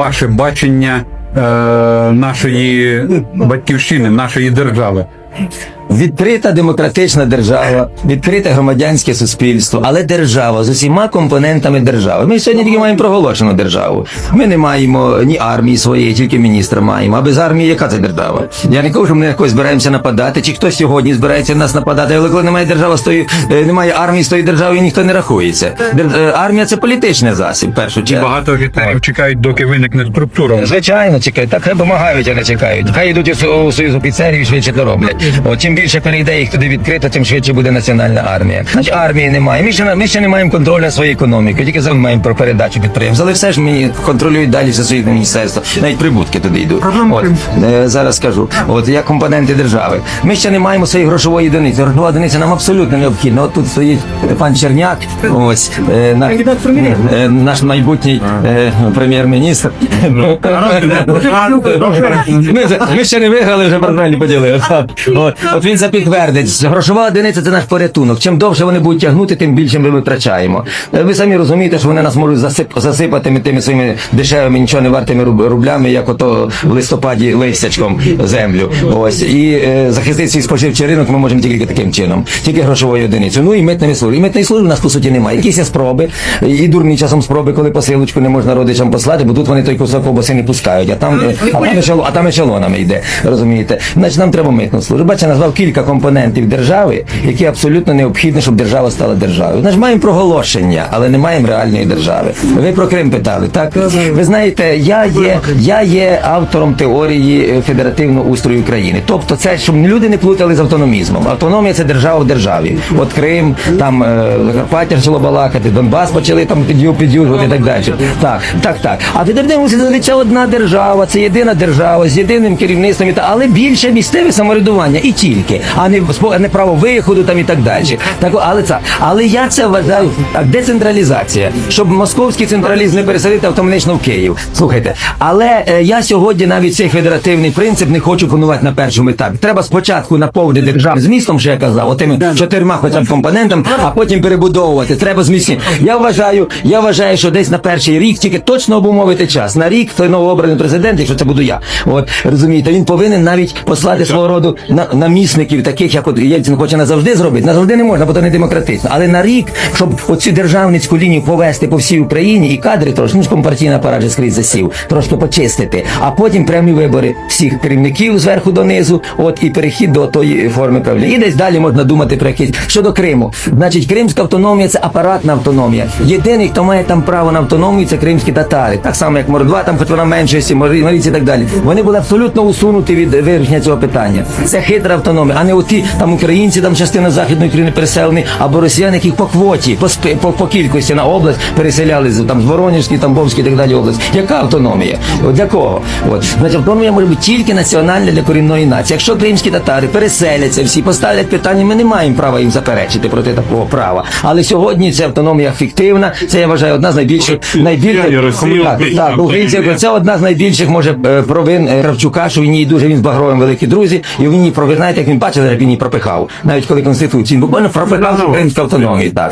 ваше бачення е, нашої батьківщини, нашої держави? Відкрита демократична держава, відкрите громадянське суспільство, але держава з усіма компонентами держави. Ми сьогодні тільки маємо проголошену державу. Ми не маємо ні армії своєї, тільки міністра маємо. А без армії яка це держава? Я не кажу, що ми на якось збираємося нападати, чи хтось сьогодні збирається нас нападати, але коли немає держави з тої, е, немає армії з тої держави, ніхто не рахується. Е, Армія це політичний засіб, першу чергу. Багато агітаторів чекають, доки виникне структура. Звичайно, чекають. Так хай допомагають, а не чекають. Хай йдуть у Со- у союз офіцерів і швидше то роблять. От чим більше перейде їх туди відкрито, тим швидше буде національна армія. Значить, армії немає. Ми ще ми ще не маємо контролю над своєю економікою, тільки зараз маємо про передачу підприємств. Але все ж ми контролюють далі все своє міністерство. Навіть прибутки туди йдуть. От е, зараз скажу. От як компоненти держави. Ми ще не маємо своєї грошової одиниці. Грошова одиниця нам абсолютно необхідна. От тут стоїть пан Черняк. Ось е, наш, е, наш майбутній е, прем'єр-міністр. Ми, ще не виграли, вже портфелі поділили. От, це підтвердить. Грошова одиниця це наш порятунок. Чим довше вони будуть тягнути, тим більше ми витрачаємо. Е, Ви самі розумієте, що вони нас можуть засип, засипати тими своїми дешевими, нічого не вартими рублями, як ото в листопаді листячком землю. Ось і е, захистити свій споживчий ринок ми можемо тільки таким чином, тільки грошовою одиницею. Ну і митними службами. І митної служби у нас по суті немає. Якісь є спроби, і дурні часом спроби, коли посилочку не можна родичам послати, бо тут вони той кусок ковбаси не пускають, а там, а там, ешело, а там ешелонами йде. Розумієте? Значить, нам треба митну службу. Бачите, назвав кілька компонентів держави, які абсолютно необхідні, щоб держава стала державою. Значить, маємо проголошення, але не маємо реальної держави. Ви про Крим питали, так? Ви знаєте, я є, я є автором теорії е, федеративного устрою країни. Тобто, це щоб люди не плутали з автономізмом. Автономія це держава в державі. От Крим, там е, Закарпаття почало балакати, Донбас почали там під'ю, під'южувати і так далі. Так, так, так. А федеративний устрій це одна держава, це єдина держава з єдиним керівництвом, але більше місцеве самоврядування і тільки, а не спо- не право виходу там і так далі. Так, але це, але я це вважаю децентралізація, щоб московський централізм не переселити автоматично в Київ. Слухайте, але е, я сьогодні навіть цей федеративний принцип не хочу панувати на першому етапі. Треба спочатку наповнити державу змістом, що я казав, отими чотирма хоча б компонентами, а потім перебудовувати. Треба змістити. Я вважаю, я вважаю, що десь на перший рік тільки точно обумовити час. На рік той новообраний президент, якщо це буду я. От розумієте, він повинен навіть послати свого роду на, намісників, таких як от Єльцин хоче назавжди зробити. Назавжди не можна, бо то не демократично. Але на рік, щоб оцю державницьку лінію повести по всій Україні і кадри трошки, ну ж компартійний апарат скрізь засів, трошки почистити, а потім прямі вибори всіх керівників зверху донизу, от і перехід до тої форми правління. І десь далі можна думати про якісь щодо Криму. Значить, кримська автономія це апаратна автономія. Єдиний, хто має там право на автономію, це кримські татари. Так само, як Мордва, там хоч вона меншості, Маріці і так далі. Вони були абсолютно усунуті від вирішення цього питання. Це хитра автономія, а не оті там українці, там частина західної України переселені, або росіяни, яких по квоті, по, спи- по, по кількості на область переселяли з там з Воронежської, Тамбовської і так далі область. Яка автономія? От для кого? От значить, автономія може бути тільки національна для корінної нації. Якщо кримські татари переселяться всі, поставлять питання, ми не маємо права їм заперечити проти такого права. Але сьогодні ця автономія фіктивна. Це я вважаю одна з найбільших найбільших так, українців. Це одна з найбільших може е, провин е, Кравчука, що він її дуже він з Багровим великі друзі, і він її про ви знаєте, як він бачив, як він її пропихав. Навіть коли конституцію він буквально пропихав українську автономію. Так.